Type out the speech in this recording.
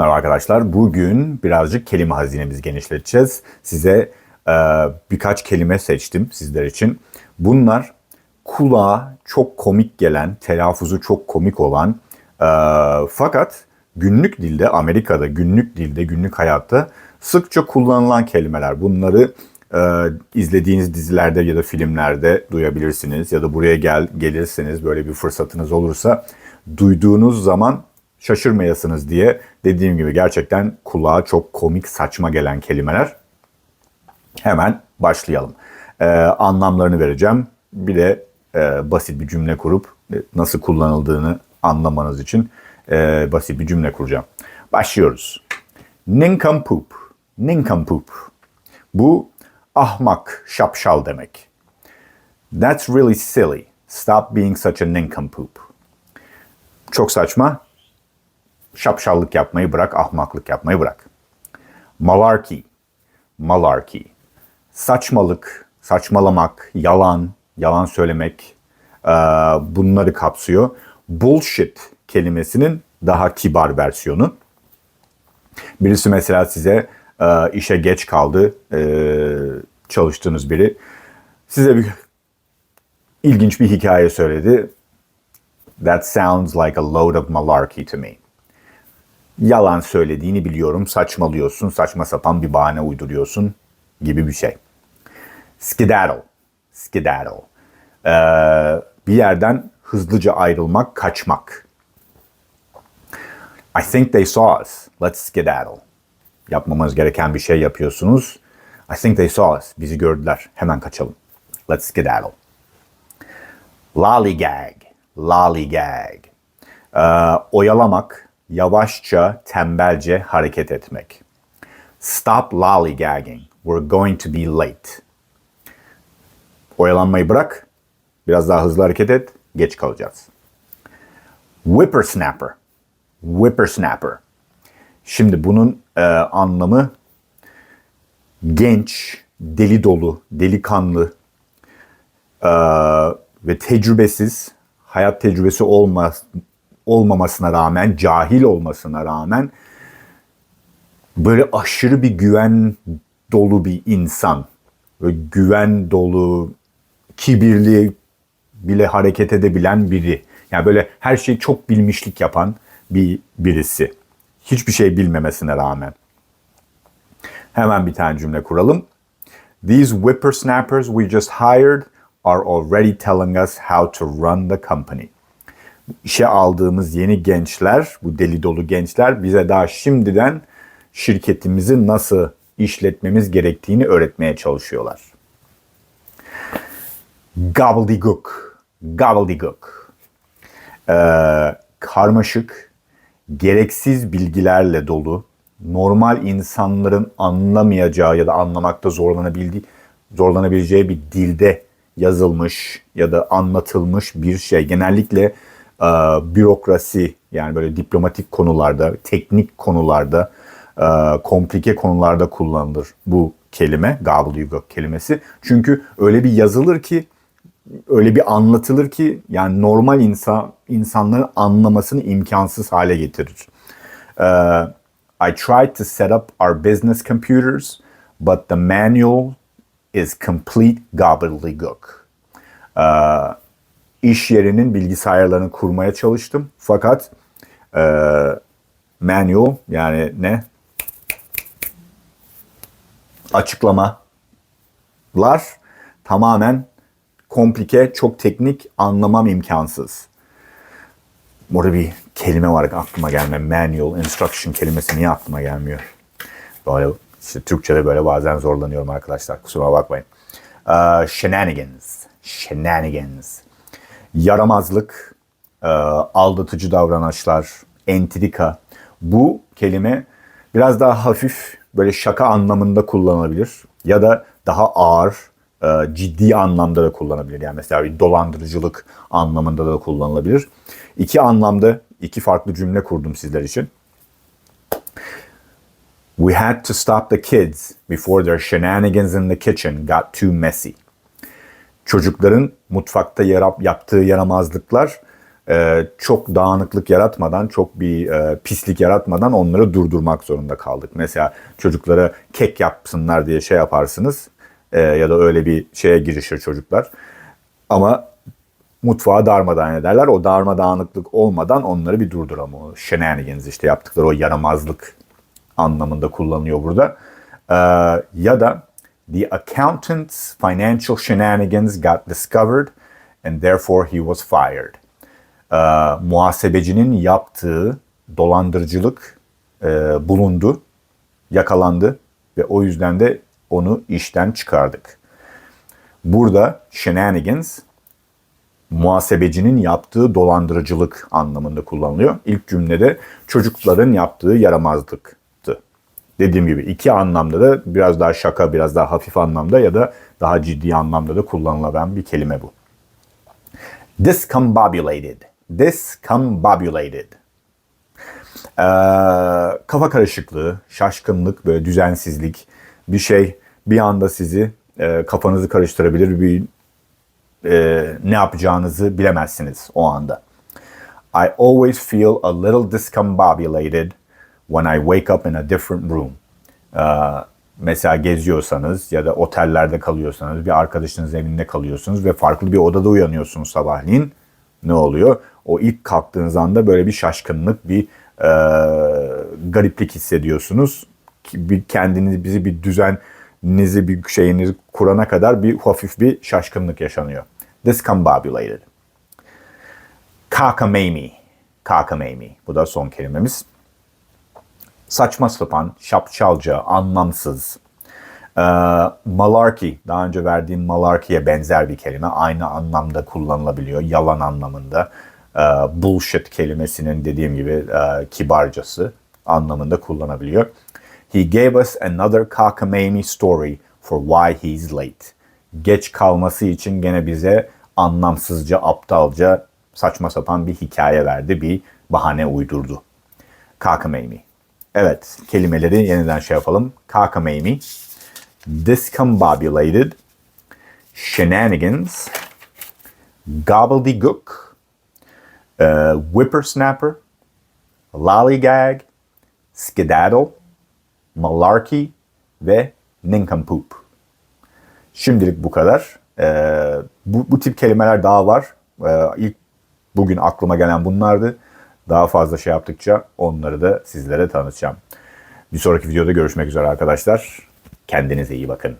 Merhaba arkadaşlar. Bugün birazcık kelime hazinemizi genişleteceğiz. Size e, birkaç kelime seçtim sizler için. Bunlar kulağa çok komik gelen, telaffuzu çok komik olan e, fakat günlük dilde, Amerika'da günlük dilde, günlük hayatta sıkça kullanılan kelimeler. Bunları e, izlediğiniz dizilerde ya da filmlerde duyabilirsiniz ya da buraya gel gelirseniz böyle bir fırsatınız olursa duyduğunuz zaman şaşırmayasınız diye dediğim gibi gerçekten kulağa çok komik saçma gelen kelimeler. Hemen başlayalım. Ee, anlamlarını vereceğim. Bir de e, basit bir cümle kurup e, nasıl kullanıldığını anlamanız için e, basit bir cümle kuracağım. Başlıyoruz. Nincompoop. Nincompoop. Bu ahmak, şapşal demek. That's really silly. Stop being such a nincompoop. Çok saçma. Şapşallık yapmayı bırak, ahmaklık yapmayı bırak. Malarkey. Malarkey. Saçmalık, saçmalamak, yalan, yalan söylemek eee, bunları kapsıyor. Bullshit kelimesinin daha kibar versiyonu. Birisi mesela size e, işe geç kaldı, e, çalıştığınız biri. Size bir ilginç bir hikaye söyledi. That sounds like a load of malarkey to me. Yalan söylediğini biliyorum, saçmalıyorsun, saçma sapan bir bahane uyduruyorsun gibi bir şey. Skedaddle, skedaddle. Ee, bir yerden hızlıca ayrılmak, kaçmak. I think they saw us. Let's skedaddle. Yapmamız gereken bir şey yapıyorsunuz. I think they saw us. Bizi gördüler. Hemen kaçalım. Let's skedaddle. Lollygag. Lollygag. Ee, oyalamak, yavaşça, tembelce hareket etmek. Stop lollygagging. We're going to be late. Oyalanmayı bırak. Biraz daha hızlı hareket et. Geç kalacağız. Whippersnapper. Whippersnapper. Şimdi bunun e, anlamı genç, deli dolu, delikanlı e, ve tecrübesiz, hayat tecrübesi olmaz, olmamasına rağmen, cahil olmasına rağmen böyle aşırı bir güven dolu bir insan. Böyle güven dolu, kibirli bile hareket edebilen biri. Yani böyle her şeyi çok bilmişlik yapan bir birisi. Hiçbir şey bilmemesine rağmen. Hemen bir tane cümle kuralım. These whippersnappers we just hired are already telling us how to run the company. İşe aldığımız yeni gençler, bu deli dolu gençler bize daha şimdiden şirketimizi nasıl işletmemiz gerektiğini öğretmeye çalışıyorlar. Gobbledygook. Gobbledygook. Ee, karmaşık, gereksiz bilgilerle dolu, normal insanların anlamayacağı ya da anlamakta zorlanabildiği, zorlanabileceği bir dilde yazılmış ya da anlatılmış bir şey. Genellikle e, bürokrasi yani böyle diplomatik konularda, teknik konularda, e, komplike konularda kullanılır bu kelime, gobbledygook kelimesi. Çünkü öyle bir yazılır ki öyle bir anlatılır ki yani normal insan insanların anlamasını imkansız hale getirir. Uh, I tried to set up our business computers, but the manual is complete gobbledygook. Uh, iş yerinin bilgisayarlarını kurmaya çalıştım fakat uh, manual yani ne açıklamalar tamamen komplike, çok teknik, anlamam imkansız. Burada bir kelime var aklıma gelmiyor. Manual, instruction kelimesi niye aklıma gelmiyor? Böyle işte Türkçe'de böyle bazen zorlanıyorum arkadaşlar. Kusura bakmayın. Ee, shenanigans. Shenanigans. Yaramazlık, e, aldatıcı davranışlar, entrika. Bu kelime biraz daha hafif böyle şaka anlamında kullanılabilir. Ya da daha ağır, e, ciddi anlamda da kullanabilir. Yani mesela bir dolandırıcılık anlamında da kullanılabilir. İki anlamda iki farklı cümle kurdum sizler için. We had to stop the kids before their shenanigans in the kitchen got too messy. Çocukların mutfakta yarap, yaptığı yaramazlıklar e, çok dağınıklık yaratmadan, çok bir e, pislik yaratmadan onları durdurmak zorunda kaldık. Mesela çocuklara kek yapsınlar diye şey yaparsınız e, ya da öyle bir şeye girişir çocuklar. Ama mutfağı darmadağın ederler. O darmadağınıklık olmadan onları bir durduramıyor. O Shenanigans işte yaptıkları o yaramazlık anlamında kullanılıyor burada. Ee, ya da the accountant's financial shenanigans got discovered and therefore he was fired. Ee, muhasebecinin yaptığı dolandırıcılık e, bulundu, yakalandı ve o yüzden de onu işten çıkardık. Burada shenanigans muhasebecinin yaptığı dolandırıcılık anlamında kullanılıyor. İlk cümlede çocukların yaptığı yaramazlıktı. Dediğim gibi iki anlamda da biraz daha şaka, biraz daha hafif anlamda ya da daha ciddi anlamda da kullanılan bir kelime bu. Discombobulated. Discombobulated. Ee, kafa karışıklığı, şaşkınlık, böyle düzensizlik, bir şey bir anda sizi e, kafanızı karıştırabilir, bir e, ne yapacağınızı bilemezsiniz o anda. I always feel a little discombobulated when I wake up in a different room. Ee, mesela geziyorsanız ya da otellerde kalıyorsanız, bir arkadaşınız evinde kalıyorsunuz ve farklı bir odada uyanıyorsunuz sabahleyin. Ne oluyor? O ilk kalktığınız anda böyle bir şaşkınlık, bir e, gariplik hissediyorsunuz. Bir kendinizi, bizi bir düzeninizi, bir şeyinizi kurana kadar bir hafif bir şaşkınlık yaşanıyor. Discombobulated. Cockamamie. Cockamamie. Bu da son kelimemiz. Saçma sapan, şapşalca, anlamsız. Ee, malarkey, daha önce verdiğim malarkey'e benzer bir kelime. Aynı anlamda kullanılabiliyor, yalan anlamında. Ee, bullshit kelimesinin dediğim gibi e, kibarcası anlamında kullanabiliyor. He gave us another cockamamie story for why he's late. Geç kalması için gene bize anlamsızca, aptalca, saçma sapan bir hikaye verdi, bir bahane uydurdu. Cockamamie. Evet, kelimeleri yeniden şey yapalım. Cockamamie, discombobulated, shenanigans, gobbledygook, uh, whippersnapper, lollygag, skedaddle, malarkey ve nincompoop. Şimdilik bu kadar. Ee, bu, bu tip kelimeler daha var. Ee, ilk bugün aklıma gelen bunlardı. Daha fazla şey yaptıkça onları da sizlere tanıtacağım. Bir sonraki videoda görüşmek üzere arkadaşlar. Kendinize iyi bakın.